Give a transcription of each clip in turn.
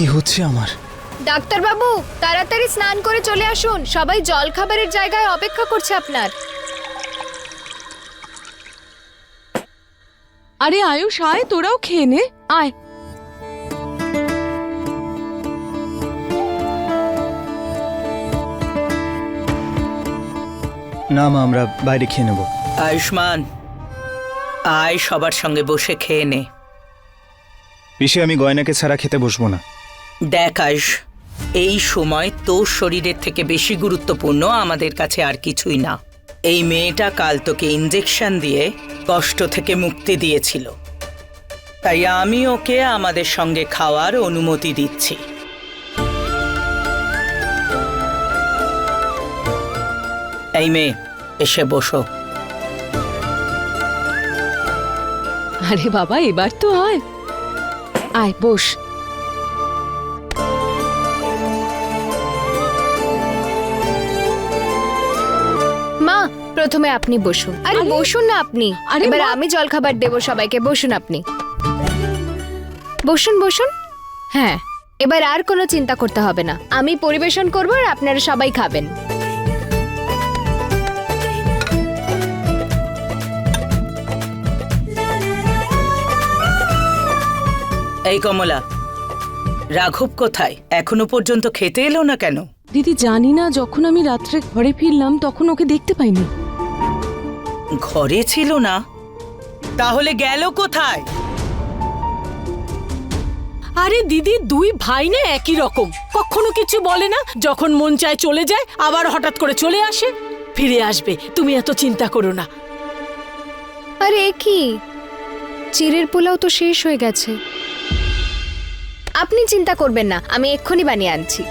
কি হচ্ছে আমার? ডাক্তারবাবু তাড়াতাড়ি স্নান করে চলে আসুন। সবাই জল খাবারের জায়গায় অপেক্ষা করছে আপনার। আরে আয়ুষ আয় তোরাও খেয়ে নে। আয়। না মা আমরা বাইরে খেয়ে নেব। আয়ুষ্মান আয় সবার সঙ্গে বসে খেয়ে নে। পিসে আমি গয়নাকে ছাড়া খেতে বসবো না। দেখ আয়ুষ এই সময় তোর শরীরের থেকে বেশি গুরুত্বপূর্ণ আমাদের কাছে আর কিছুই না। এই মেয়েটা কাল তোকে ইঞ্জেকশন দিয়ে কষ্ট থেকে মুক্তি দিয়েছিল। তাই আমি ওকে আমাদের সঙ্গে খাওয়ার অনুমতি দিচ্ছি। এই মেয়ে, এসে বসো। আরে বাবা, এবার তো আয়। আয়, বস। প্রথমে আপনি বসুন। আরে বসুন না আপনি। এবার আমি জল খাবার দেবো সবাইকে বসুন আপনি। বসুন বসুন। হ্যাঁ এবার আর কোনো চিন্তা করতে হবে না। আমি পরিবেশন করব আর আপনারা সবাই খাবেন। এই কমলা রাঘব কোথায়? এখনও পর্যন্ত খেতে এলো না কেন? দিদি জানি না যখন আমি রাত্রে ঘরে ফিরলাম তখন ওকে দেখতে পাইনি। ঘরে ছিল না। তাহলে গেল কোথায়? আরে দিদি দুই ভাই না একই রকম। কখনো কিছু বলে না যখন মন চায় চলে যায় আবার হঠাৎ করে চলে আসে। ফিরে আসবে তুমি এত চিন্তা করো না। আরে কি? চিড়ের পোলাও তো শেষ হয়ে গেছে। আপনি চিন্তা করবেন না আমি এক্ষুনি বানিয়ে আনছি।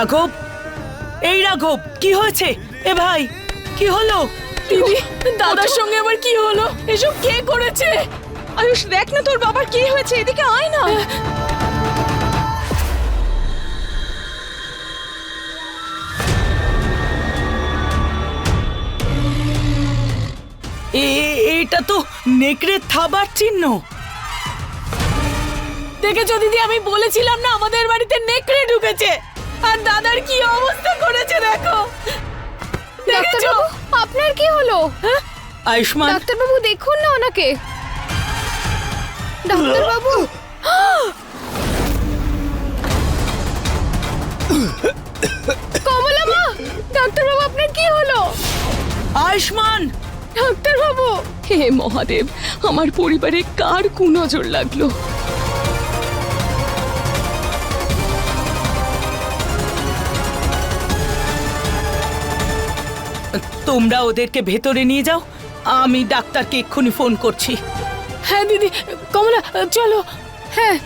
রাঘব? এই রাঘব কি হয়েছে? এ ভাই কি হলো? দিদি দাদার সঙ্গে আবার কি হলো? এসব কে করেছে? আয়ুষ দেখ না তোর বাবার কি হয়েছে এদিকে আয় না। এটা তো নেকড়ে থাবার চিহ্ন। দেখেছ দিদি আমি বলেছিলাম না আমাদের বাড়িতে নেকড়ে ঢুকেছে। আর দাদার কি অবস্থা করেছে দেখো? ডাক্তারবাবু আপনার কি হলো? হ্যাঁ? আয়ুষ্মান? ডাক্তারবাবু দেখুন না ওনাকে। ডাক্তারবাবু! কমলা মা ডাক্তারবাবু আপনার কি হলো? আয়ুষ্মান! ডাক্তারবাবু! হে মহাদেব আমার পরিবারে কার কুনজর লাগল? তোমরা ওদেরকে ভেতরে নিয়ে যাও। আমি ডাক্তারকে এক্ষুনি ফোন করছি। হ্যাঁ দিদি। কমলা চলো। হ্যাঁ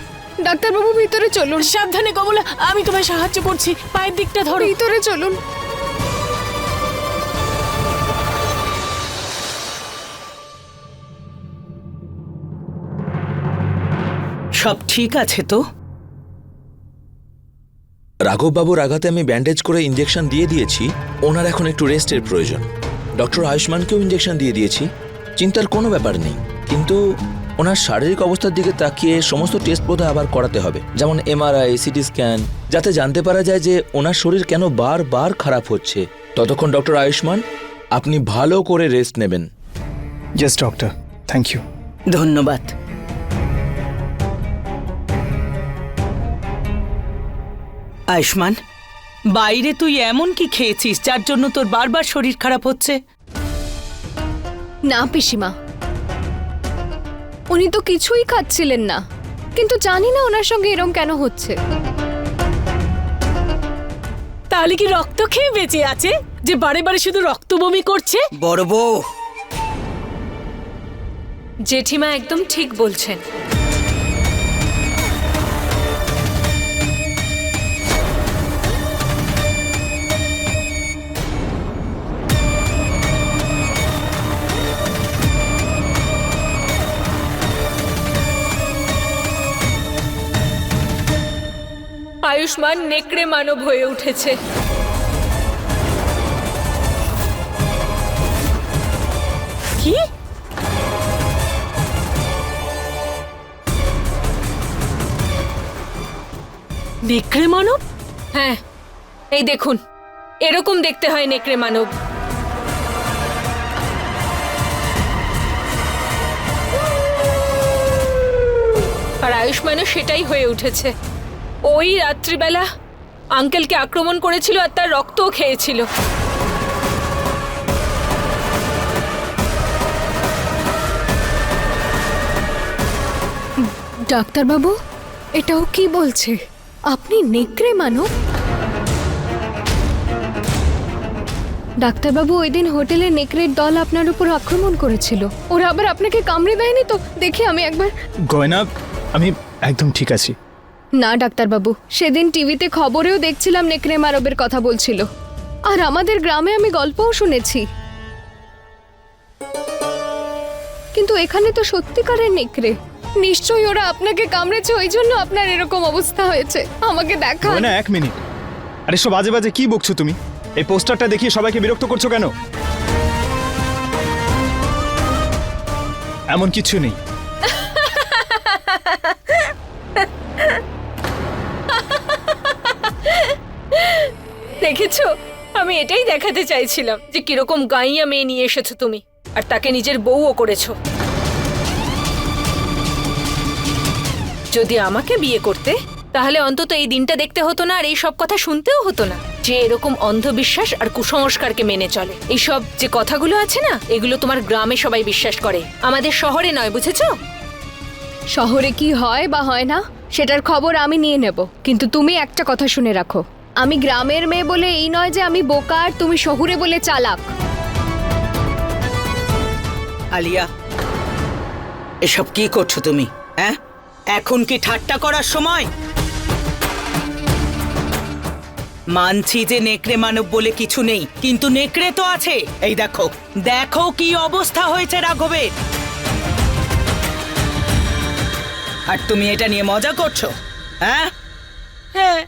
ডাক্তারবাবু ভিতরে চলুন। সাবধানে কমলা। আমি তোমায় সাহায্য করছি। পায়ের দিকটা ধরো। ভিতরে চলুন। সব ঠিক আছে তো? রাঘববাবুর আঘাতে আমি ব্যান্ডেজ করে ইঞ্জেকশন দিয়ে দিয়েছি ওনার এখন একটু রেস্টের প্রয়োজন। ডক্টর আয়ুষ্মানকেও ইঞ্জেকশন দিয়ে দিয়েছি চিন্তার কোনো ব্যাপার নেই কিন্তু ওনার শারীরিক অবস্থার দিকে তাকিয়ে সমস্ত টেস্ট বোধহয় আবার করাতে হবে যেমন এমআরআই সিটি স্ক্যান যাতে জানতে পারা যায় যে ওনার শরীর কেন বারবার খারাপ হচ্ছে। ততক্ষণ ডক্টর আয়ুষ্মান আপনি ভালো করে রেস্ট নেবেন। জাস্ট ডক্টর থ্যাংক ইউ ধন্যবাদ। আয়ুষ্মান বাইরে তুই এমন কি খেয়েছিস যার জন্য তোর বারবার শরীর খারাপ হচ্ছে? না পিসিমা। উনি তো কিছুই খাচ্ছিলেন না কিন্তু জানি না ওনার সঙ্গে এরম কেন হচ্ছে। তাহলে কি রক্ত খেয়ে বেঁচে আছে? যে বারে বারে শুধু রক্ত বমি করছে? বড় বউ। জেঠিমা একদম ঠিক বলছেন। আয়ুষ্মান নেকড়ে মানব হয়ে উঠেছে। কি? নেকড়ে মানব? হ্যাঁ এই দেখুন এরকম দেখতে হয় নেকড়ে মানব। আর আয়ুষ্মানও সেটাই হয়ে উঠেছে। ওই রাত্রিবেলা আঙ্কেলকে আক্রমণ করেছিল আর তার রক্তও খেয়েছিল। ডাক্তারবাবু এটাও কি বলছে? আপনি নেকড়ে মানব? ডাক্তারবাবু ওই দিন হোটেলে নেকড়ের দল আপনার উপর আক্রমণ করেছিল। ওরা আবার আপনাকে কামড়ে দেয়নি তো? দেখি আমি একবার। গয়না আমি একদম ঠিক আছি। না ডাক্তারবাবু সেদিন টিভিতে খবরেও দেখছিলাম নেকড়ে মানবের কথা বলছিল। আর আমাদের গ্রামে আমি গল্পও শুনেছি। কিন্তু এখানে তো সত্যিকারের নেকড়ে। নিশ্চয়ই ওরা আপনাকে কামড়েছে ওই জন্য আপনার এরকম অবস্থা হয়েছে। আমাকে দেখান। না এক মিনিট। আরে সব বাজে বাজে কি বকছো তুমি? এই পোস্টারটা দেখিয়ে সবাইকে বিরক্ত করছ কেন? এমন কিছু নেই। দেখেছ? আমি এটাই দেখাতে চাইছিলাম যে কীরকম গাইয়া মেয়ে নিয়ে এসেছ তুমি, আর তাকে নিজের বউও করেছ। যদি আমাকে বিয়ে করতে, তাহলে অন্তত এই দিনটা দেখতে হতো না, আর এই সব কথা শুনতেও হতো না। যে এরকম অন্ধবিশ্বাস আর কুসংস্কারকে মেনে চলে। এইসব যে কথাগুলো আছে না, এগুলো তোমার গ্রামে সবাই বিশ্বাস করে। আমাদের শহরে নয়, বুঝেছ? শহরে কি হয় বা হয় না, সেটার খবর আমি নিয়ে নেব। কিন্তু তুমি একটা কথা শুনে রাখো। আমি গ্রামের মেয়ে বলে এই নয় যে আমি বোকা আর তুমি শহুরে বলে চালাক। আলিয়া এসব কি করছ তুমি হ্যাঁ? এখন কি ঠাট্টা করার সময়? মানছি যে নেকড়ে মানব বলে কিছু নেই কিন্তু নেকড়ে তো আছে। এই দেখো দেখো কি অবস্থা হয়েছে রাঘবের আর তুমি এটা নিয়ে মজা করছ হ্যাঁ? হ্যাঁ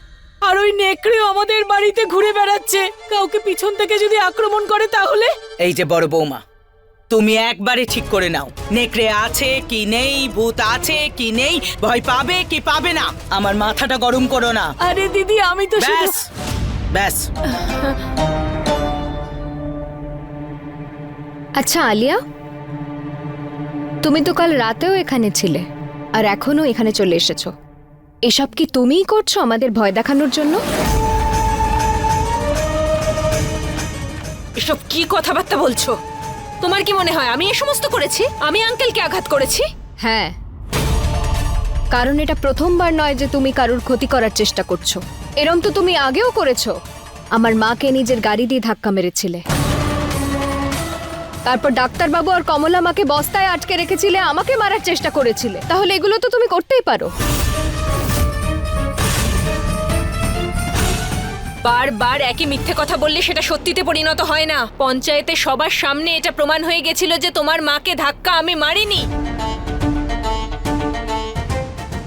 আর ওই নেকড়েও আমাদের বাড়িতে ঘুরে বেড়াচ্ছে। কাউকে পিছন থেকে যদি আক্রমণ করে তাহলে? এই যে বড় বৌমা তুমি একবারে ঠিক করে নাও। নেকড়ে আছে কি নেই ভূত আছে কি নেই ভয় পাবে কি পাবে না আমার মাথাটা গরম করো না। আরে দিদি আমি তো ব্যাস ব্যাস। আচ্ছা আলিয়া তুমি তো কাল রাতেও এখানে ছিলে আর এখনও এখানে চলে এসেছ। এসব কি তুমিই করছ আমাদের ভয় দেখানোর জন্য? এসব কি কথাবার্তা বলছো? তোমার কি মনে হয় আমি এ সমস্ত করেছি? আমি আঙ্কেলকে আঘাত করেছি? হ্যাঁ। কারণ এটা প্রথমবার নয় যে তুমি কারোর ক্ষতি করার চেষ্টা করছ। এরম তো তুমি আগেও করেছ। আমার মাকে নিজের গাড়ি দিয়ে ধাক্কা মেরেছিলে। তারপর ডাক্তারবাবু আর কমলা মাকে বস্তায় আটকে রেখেছিলে আমাকে মারার চেষ্টা করেছিলে। তাহলে এগুলো তো তুমি করতেই পারো। বারবার একই মিথ্যে কথা বললে সেটা সত্যিতে পরিণত হয় না। পঞ্চায়েতে সবার সামনে এটা প্রমাণ হয়ে গেছিল যে তোমার মাকে ধাক্কা আমি মারিনি।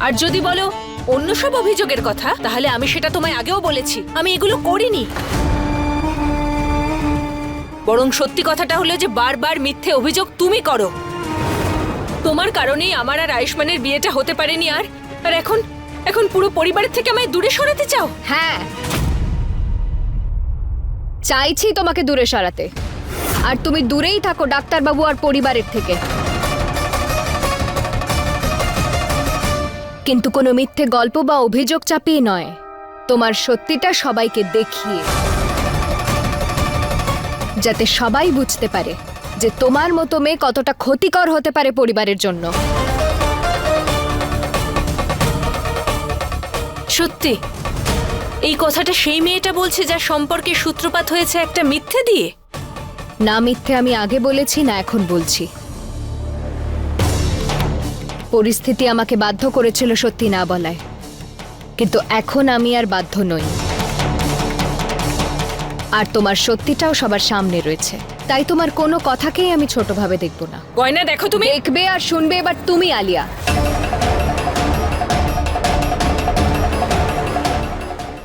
আর যদি বলো, অন্য সব অভিযোগের কথা, তাহলে আমি সেটা তোমায় আগেও বলেছি। আমি এগুলো করিনি। বরং সত্যি কথাটা হলো যে বারবার মিথ্যে অভিযোগ তুমি করো। তোমার কারণেই আমার আর আয়ুষ্মানের বিয়েটা হতে পারেনি আর আর এখন এখন পুরো পরিবারের থেকে আমায় দূরে সরাতে চাও? হ্যাঁ। চাইছি তোমাকে দূরে সরাতে। আর তুমি দূরেই থাকো ডাক্তারবাবু আর পরিবারের থেকে। কিন্তু কোনো মিথ্যে গল্প বা অভিযোগ চাপিয়ে নয়। তোমার সত্যিটা সবাইকে দেখিয়ে। যাতে সবাই বুঝতে পারে যে তোমার মতো মেয়ে কতটা ক্ষতিকর হতে পারে পরিবারের জন্য। সত্যি এই কথাটা সেই মেয়েটা বলছে যার সম্পর্কে সূত্রপাত হয়েছে একটা মিথ্যে দিয়ে? না মিথ্যে আমি আগে বলেছি না এখন বলছি। পরিস্থিতি আমাকে বাধ্য করেছিল সত্যি না বলায়। কিন্তু এখন আমি আর বাধ্য নই। আর তোমার সত্যিটাও সবার সামনে রয়েছে। তাই তোমার কোনো কথাকেই আমি ছোটভাবে দেখব না। গয়না দেখো তুমি। দেখবে আর শুনবে এবার তুমি আলিয়া।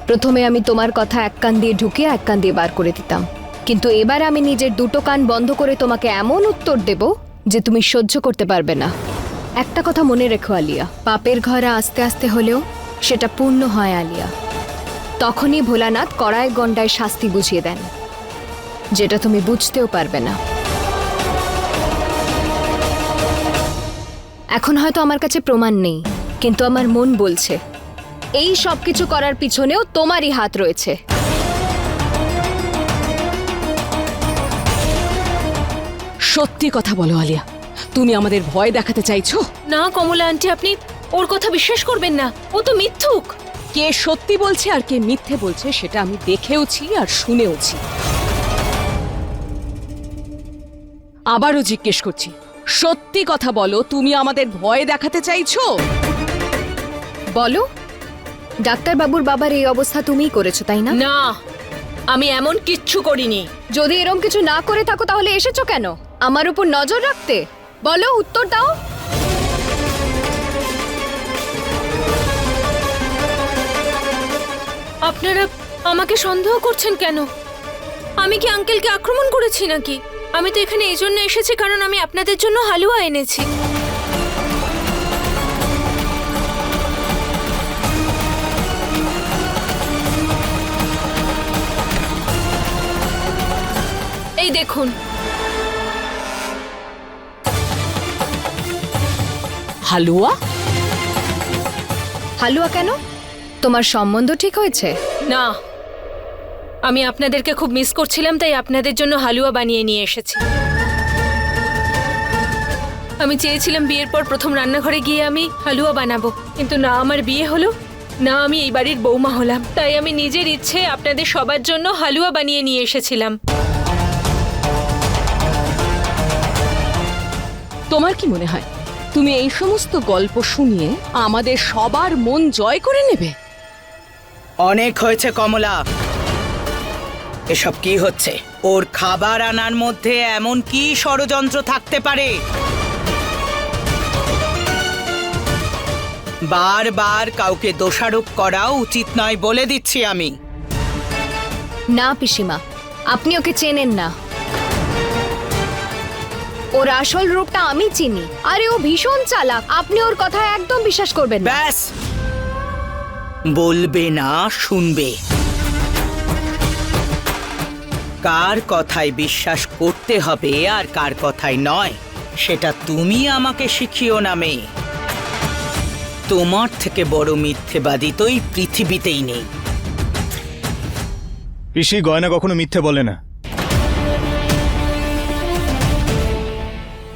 প্রথমে আমি তোমার কথা এক কান দিয়ে ঢুকিয়ে এক কান দিয়ে বার করে দিতাম। কিন্তু এবার আমি নিজের দুটো কান বন্ধ করে তোমাকে এমন উত্তর দেব যে তুমি সহ্য করতে পারবে না। একটা কথা মনে রেখো, আলিয়া। পাপের ঘরে আস্তে আস্তে হলেও সেটা পূর্ণ হয়, আলিয়া। তখনই ভোলানাথ কড়ায় গন্ডায় শাস্তি বুঝিয়ে দেন, যেটা তুমি বুঝতেও পারবে না। এখন হয়তো আমার কাছে প্রমাণ নেই, কিন্তু আমার মন বলছে। এই সব কিছু করার পিছনেও তোমারই হাত রয়েছে। সত্যি কথা বলো আলিয়া। তুমি আমাদের ভয় দেখাতে চাইছো? না কমলা আন্টি আপনি ওর কথা বিশ্বাস করবেন না। ও তো মিথ্যুক। কে সত্যি বলছে আর কে মিথ্যে বলছে সেটা আমি দেখেওছি আর শুনেওছি। আবারও জিজ্ঞেস করছি সত্যি কথা বলো তুমি আমাদের ভয় দেখাতে চাইছো? বলো ডাক্তারবাবুর বাবার এই অবস্থা তুমিই করেছ তাই না? না আমি এমন কিচ্ছু করিনি। যদি এরম কিছু না করে থাকো তাহলে এসেছ কেন? আমার উপর নজর রাখতে? বলো উত্তর দাও। আপনারা আমাকে সন্দেহ করছেন কেন? আমি কি আঙ্কেলকে আক্রমণ করেছি নাকি? আমি তো এখানে এই জন্য এসেছি কারণ আমি আপনাদের জন্য হালুয়া এনেছি। এই দেখুন। হালুয়া? হালুয়া কেন? তোমার সম্বন্ধ ঠিক হয়েছে? না। আমি আপনাদেরকে খুব মিস করছিলাম তাই আপনাদের জন্য হালুয়া বানিয়ে নিয়ে এসেছি। আমি চেয়েছিলাম বিয়ের পর প্রথম রান্নাঘরে গিয়ে আমি হালুয়া বানাবো কিন্তু না আমার বিয়ে হলো না আমি এই বাড়ির বৌমা হলাম। তাই আমি নিজের ইচ্ছে আপনাদের সবার জন্য হালুয়া বানিয়ে নিয়ে এসেছিলাম। তোমার কি মনে হয়? তুমি এই সমস্ত গল্প শুনিয়ে আমাদের সবার মন জয় করে নেবে? অনেক হয়েছে কমলা। এসব কি হচ্ছে? ওর খাবার আনার মধ্যে এমন কি ষড়যন্ত্র থাকতে পারে? বারবার কাউকে দোষারোপ করা উচিত নয় বলে দিচ্ছি আমি। না পিসিমা আপনি ওকে চেনেন না। ওর আসল রূপটা আমি চিনি। আরে ও ভীষণ চালাক। আপনি ওর কথা একদম বিশ্বাস করবেন না। ব্যাস। বলবে না শুনবে। কার কথায় বিশ্বাস করতে হবে আর কার কথায় নয় সেটা তুমি আমাকে শিখিও না মেয়ে। তোমার থেকে বড় মিথ্যেবাদী তো এই পৃথিবীতেই নেই। পিসি গয়না কখনো মিথ্যে বলে না।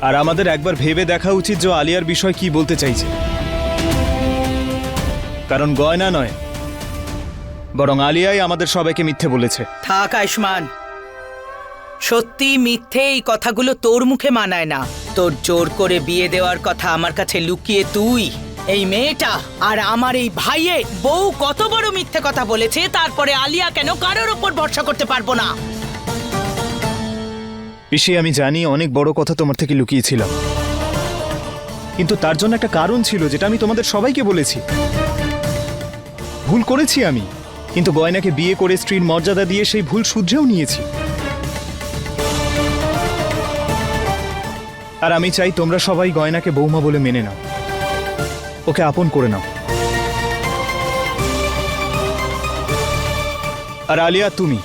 আর আমাদের একবার ভেবে দেখা উচিত যে আলিয়ার বিষয় কি বলতে চাইছে। কারণ গয়না নয়, বরং আলিয়াই আমাদের সবাইকে মিথ্যে বলেছে। থাক, আয়ুষ্মান। সত্যি মিথ্যে এই কথাগুলো তোর মুখে মানায় না। তোর জোর করে বিয়ে দেওয়ার কথা আমার কাছে লুকিয়ে তুই, এই মেয়েটা আর আমার এই ভাইয়ে বউ কত বড় মিথ্যে কথা বলেছে, তারপরে আলিয়া কেন কারোর ওপর ভরসা করতে পারব না? পিসি আমি জানি অনেক বড় কথা তোমার থেকে লুকিয়েছিলাম। কিন্তু তার জন্য একটা কারণ ছিল, যেটা আমি তোমাদের সবাইকে বলেছি। ভুল করেছি আমি, কিন্তু গয়নাকে বিয়ে করে স্ত্রীর মর্যাদা দিয়ে সেই ভুল শুধরেও নিয়েছি। আর আমি চাই তোমরা সবাই গয়নাকে বৌমা বলে মেনে নাও। ওকে আপন করে নাও। আর আলিয়া, তুমি?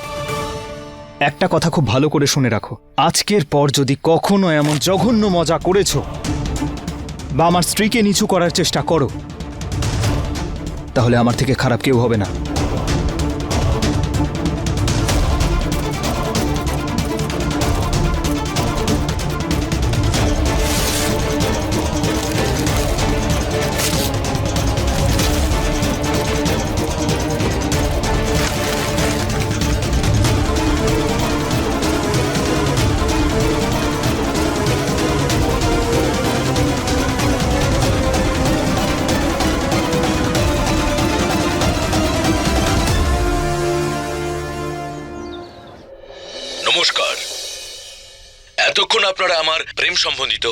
একটা কথা খুব ভালো করে শুনে রাখো। আজকের পর যদি কখনো এমন জঘন্য মজা করেছ বা আমার স্ত্রীকে নিচু করার চেষ্টা করো, তাহলে আমার থেকে খারাপ কেউ হবে না। আপনারা আমার প্রেম সম্বন্ধিত,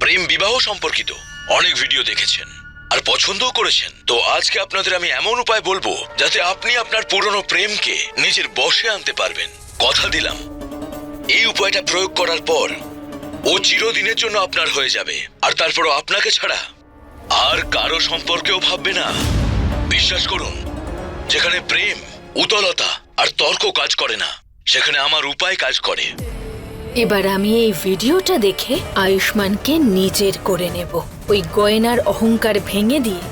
প্রেম বিবাহ সম্পর্কিত অনেক ভিডিও দেখেছেন আর পছন্দও করেছেন। তো আজকে আপনাদের আমি এমন উপায় বলব যাতে আপনি আপনার পুরনো প্রেমকে নিজের বশে আনতে পারবেন। কথা দিলাম। এই উপায়টা প্রয়োগ করার পর ও চিরদিনের জন্য আপনার হয়ে যাবে। আর তারপরও আপনাকে ছাড়া আর কারও সম্পর্কেও ভাববে না। বিশ্বাস করুন, যেখানে প্রেম উতলতা আর তর্ক কাজ করে না, সেখানে আমার উপায় কাজ করে। এবার আমি এই ভিডিওটা দেখে আয়ুষ্মানকে নিজের করে নেব। ওই গয়নার অহংকার ভেঙে দিয়ে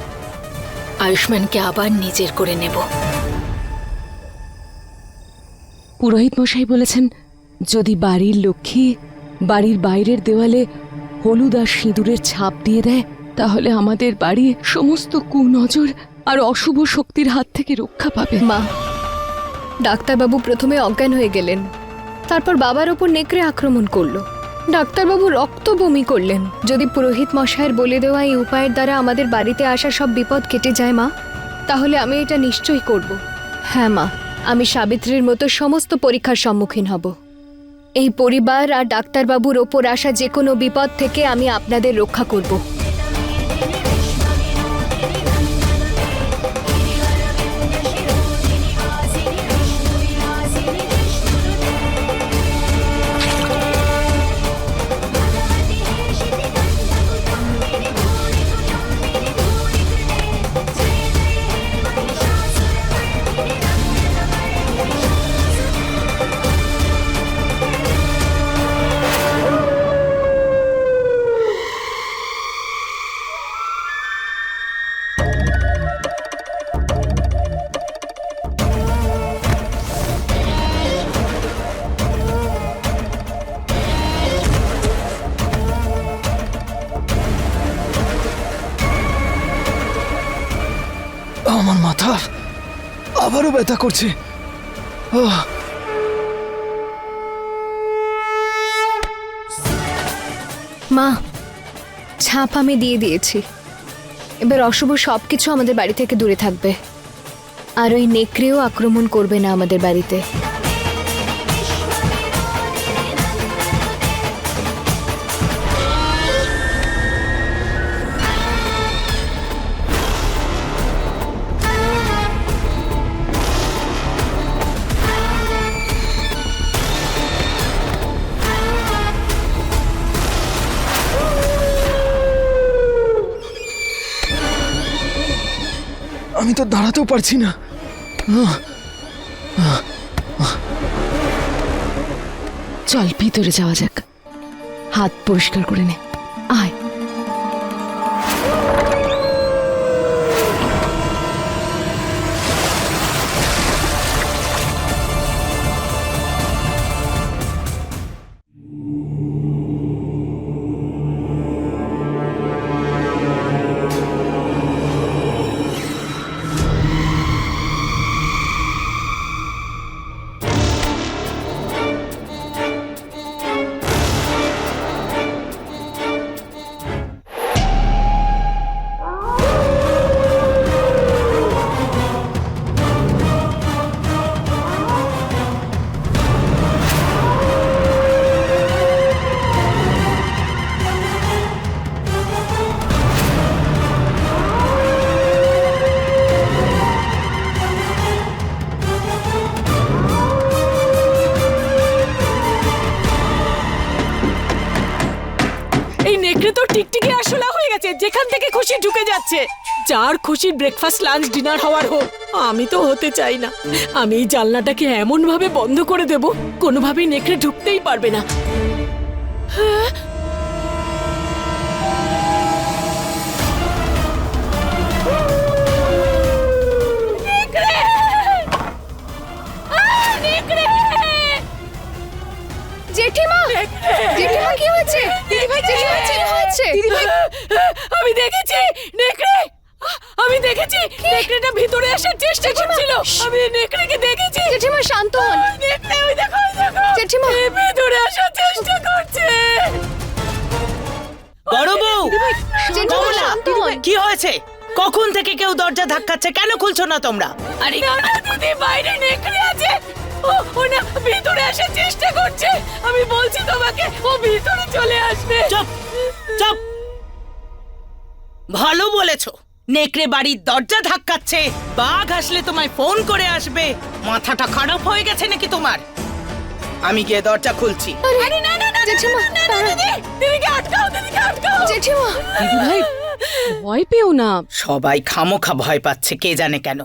আয়ুষ্মানকে আবার নিজের করে নেব। পুরোহিত মশাই বলেছেন যদি বাড়ির লক্ষ্মী বাড়ির বাইরের দেওয়ালে হলুদ আর সিঁদুরের ছাপ দিয়ে দেয় তাহলে আমাদের বাড়ি সমস্ত কুনজর আর অশুভ শক্তির হাত থেকে রক্ষা পাবে। মা ডাক্তারবাবু প্রথমে অজ্ঞান হয়ে গেলেন। তারপর বাবার ওপর নেকড়ে আক্রমণ করল। ডাক্তারবাবু রক্ত বমি করলেন। যদি পুরোহিত মশাইয়ের বলে দেওয়া এই উপায়ের দ্বারা আমাদের বাড়িতে আসা সব বিপদ কেটে যায়, মা, তাহলে আমি এটা নিশ্চয়ই করব। হ্যাঁ মা, আমি সাবিত্রীর মতো সমস্ত পরীক্ষার সম্মুখীন হব। এই পরিবার আর ডাক্তারবাবুর ওপর আসা যে কোনো বিপদ থেকে আমি আপনাদের রক্ষা করব। ব্যথা করছে! মা, ছাপ আমি দিয়ে দিয়েছি। এবার অশুভ সব কিছু আমাদের বাড়ি থেকে দূরে থাকবে। আর ওই নেকড়েও আক্রমণ করবে না আমাদের বাড়িতে। দাঁড়াতেও পারছি না। চল ভিতরে যাওয়া যাক। হাত পরিষ্কার করে নে। যার খুশি ব্রেকফাস্ট লাঞ্চ ডিনার হওয়ার হোক, আমি তো হতে চাই না। আমি এই জানলাটাকে এমনভাবে বন্ধ করে দেব, কোনোভাবেই নেকড়ে ঢুকতেই পারবে না। খুলছো না তোমরা আরে না না দিদি বাইরে নেকড়ে আছে ও না ভিতরে আসার চেষ্টা করছে আমি বলছি তোমাকে ও ভিতরে চলে আসবে চুপ চুপ ভালো বলেছ নেকড়ে বাড়ির দরজা ধাক্কাচ্ছে বাঘ আসলে তোমায় ফোন করে আসবে মাথাটা খারাপ হয়ে গেছে নাকি তোমার আমি গিয়ে দরজা খুলছি আরে না না না জেঠিমা, না, না, দিদি, দিদিকে আটকাও দিদিকে আটকাও জেঠিমা দিদি ভাই ভয় পেও না। সবাই খামোখা ভয় পাচ্ছে কে জানে কেন।